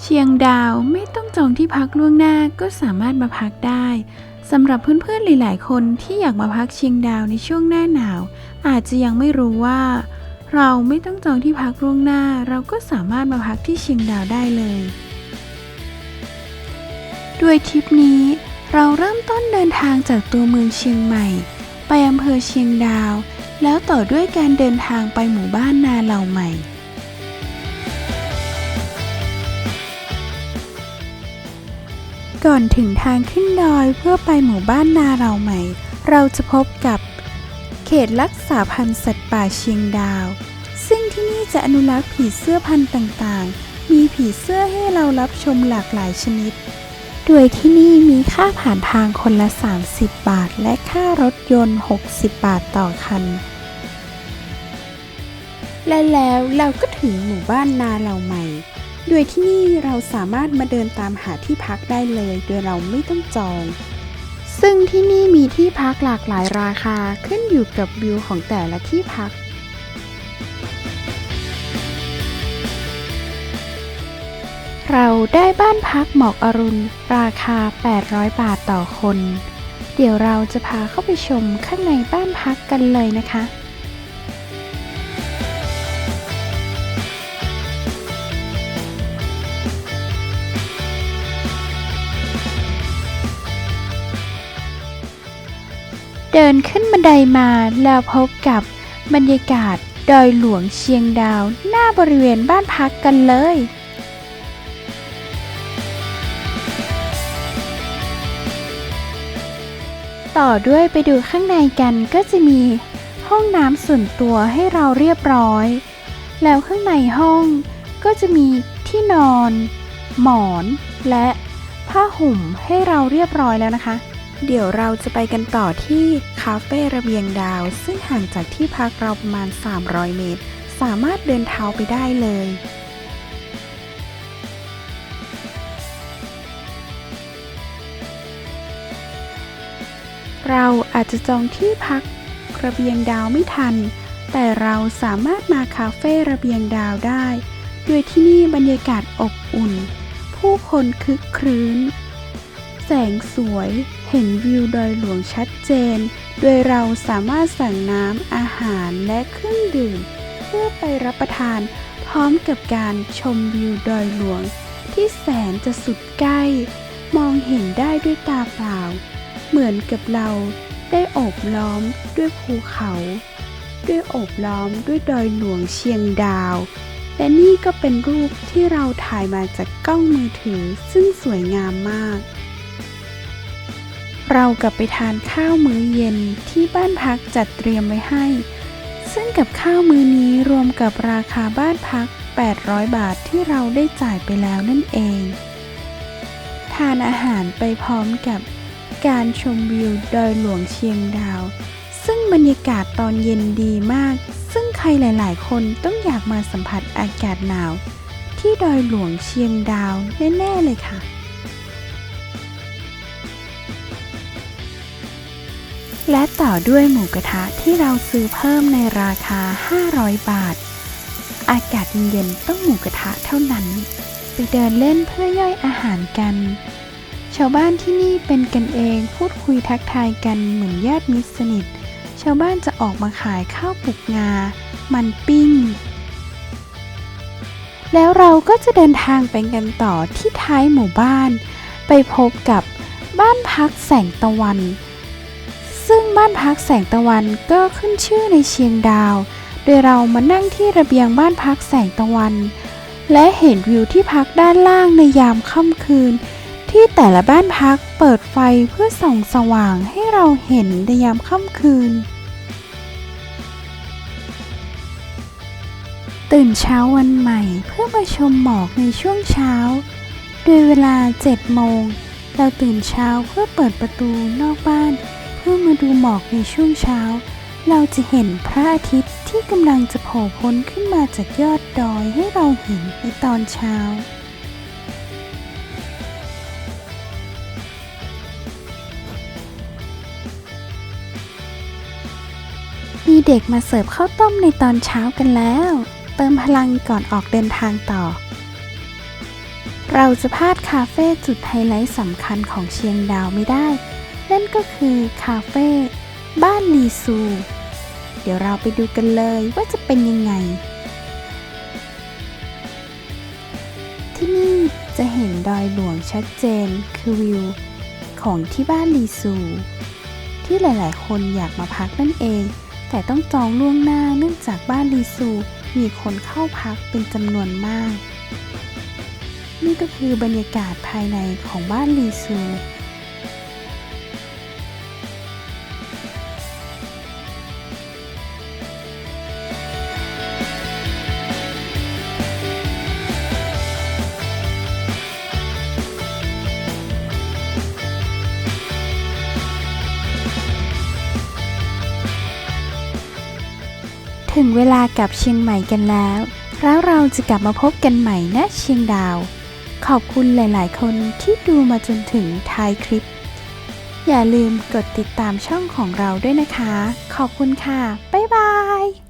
เชียงดาวไม่ต้องจองที่พักล่วงหน้าก็สามารถมาพักได้สำหรับเพื่อนๆหลาย ๆ คนที่อยากมาพักเชียงดาวในช่วงหน้าหนาว อาจจะยังไม่รู้ว่า เราไม่ต้องจองที่พักล่วงหน้า เราก็สามารถมาพักที่เชียงดาวได้เลย ด้วยทริปนี้เราเริ่มต้นเดินทางจากตัวเมืองเชียงใหม่ ไปอำเภอเชียงดาว แล้วต่อด้วยการเดินทางไปหมู่บ้านนาเหล่าใหม่ ก่อนถึงทางขึ้นดอยเพื่อไปหมู่บ้านนาเราใหม่ เราจะพบกับเขตรักษาพันธุ์สัตว์ป่าเชียงดาว ซึ่งที่นี่จะอนุรักษ์ผีเสื้อพันธุ์ต่างๆ มีผีเสื้อให้เรารับชมหลากหลายชนิด โดยที่นี่มีค่าผ่านทางคนละ 30 บาท และค่ารถยนต์ 60 บาทต่อคัน และแล้วเราก็ถึงหมู่บ้านนาเหล่าใหม่ โดยที่นี่เราสามารถมาเดินตามหาที่พักได้เลย โดยเราไม่ต้องจอง ซึ่งที่นี่มีที่พักหลากหลายราคาขึ้นอยู่กับวิวของแต่ละที่พัก เราได้บ้านพักหมอกอรุณ ราคา 800 บาทต่อคน เดี๋ยวเราจะพาเข้าไปชมข้างในบ้านพักกันเลยนะคะ เดินขึ้นบันไดมาแล้วพบกับบรรยากาศดอยหลวงเชียงดาวหน้าบริเวณบ้านพักกันเลย ต่อด้วยไปดูข้างในกันก็จะมีห้องน้ำส่วนตัวให้เราเรียบร้อย แล้วข้างในห้องก็จะมีที่นอน หมอน และผ้าห่มให้เราเรียบร้อยแล้วนะคะ เดี๋ยวเราจะไปกันต่อที่คาเฟ่ระเบียงดาว ซึ่งห่างจากที่พักเราประมาณ 300 เมตร สามารถเดินเท้าไปได้เลย เราอาจจะจองที่พักระเบียงดาวไม่ทัน แต่เราสามารถมาคาเฟ่ระเบียงดาวได้ โดยที่นี่บรรยากาศอบอุ่น ผู้คนคึกครื้น แสงสวย เห็นวิวดอยหลวงชัดเจน โดยเราสามารถสั่งน้ำอาหารและเครื่องดื่ม เพื่อไปรับประทานพร้อมกับการชมวิวดอยหลวง ที่แสนจะสุดใกล้ มองเห็นได้ด้วยตาเปล่า เหมือนกับเราได้โอบล้อมด้วยภูเขา ด้วยโอบล้อมด้วยดอยหลวงเชียงดาว และนี่ก็เป็นรูปที่เราถ่ายมาจากกล้องมือถือซึ่งสวยงามมาก เรากลับไปทานข้าวมื้อเย็นที่บ้านพักจัดเตรียมไว้ให้ ซึ่งกับข้าวมื้อนี้รวมกับราคาบ้านพัก 800 บาทที่เราได้จ่ายไปแล้วนั่นเอง ทานอาหารไปพร้อมกับการชมวิวดอยหลวงเชียงดาว ซึ่งบรรยากาศตอนเย็นดีมาก ซึ่งใครหลาย ๆ คนต้องอยากมาสัมผัสอากาศหนาว ที่ดอยหลวงเชียงดาวแน่ ๆ เลยค่ะ และต่อด้วยหมูกระทะที่เราซื้อเพิ่มในราคา 500 บาท อากาศเย็นๆต้องหมูกระทะเท่านั้น ไปเดินเล่นเพื่อย่อยอาหารกัน ชาวบ้านที่นี่เป็นกันเองพูดคุยทักทายกันเหมือนญาติมิตรสนิท ชาวบ้านจะออกมาขายข้าวปลุกงา มันปิ้ง แล้วเราก็จะเดินทางไปกันต่อที่ท้ายหมู่บ้าน ไปพบกับบ้านพักแสงตะวัน ซึ่งบ้านพักแสงตะวันก็ขึ้นชื่อในเชียงดาว โดยเรามานั่งที่ระเบียงบ้านพักแสงตะวัน และเห็นวิวที่พักด้านล่างในยามค่ำคืน ที่แต่ละบ้านพักเปิดไฟเพื่อส่องสว่างให้เราเห็นในยามค่ำคืน ตื่นเช้าวันใหม่เพื่อมาชมหมอกในช่วงเช้า โดยเวลา7โมงเราตื่นเช้าเพื่อเปิดประตูนอกบ้าน เพื่อมาดูหมอกในช่วงเช้า เราจะเห็นพระอาทิตย์ที่กำลังจะโผล่พ้นขึ้นมาจากยอดดอยให้เราเห็นในตอนเช้ามีเด็กมาเสิร์ฟข้าวต้มในตอนเช้ากันแล้ว เติมพลังก่อนออกเดินทางต่อ เราจะพลาดคาเฟ่จุดไฮไลท์สำคัญของเชียงดาวไม่ได้ นั่นก็คือคาเฟ่บ้านลีซู เดี๋ยวเราไปดูกันเลยว่าจะเป็นยังไง ที่นี่จะเห็นดอยหลวงชัดเจนคือวิว ของที่บ้านลีซู ที่หลายๆ คนอยากมาพักนั่นเอง แต่ต้องจองล่วงหน้าเนื่องจากบ้านลีซูมีคนเข้าพักเป็นจำนวนมาก นี่ก็คือบรรยากาศภายในของบ้านลีซู ถึงเวลากลับเชียงใหม่กันแล้ว แล้วเราจะกลับมาพบกันใหม่ณเชียงดาว ขอบคุณหลาย ๆ คนที่ดูมาจนถึงท้ายคลิป อย่าลืมกดติดตามช่องของเราด้วยนะคะ ขอบคุณค่ะ บ๊ายบาย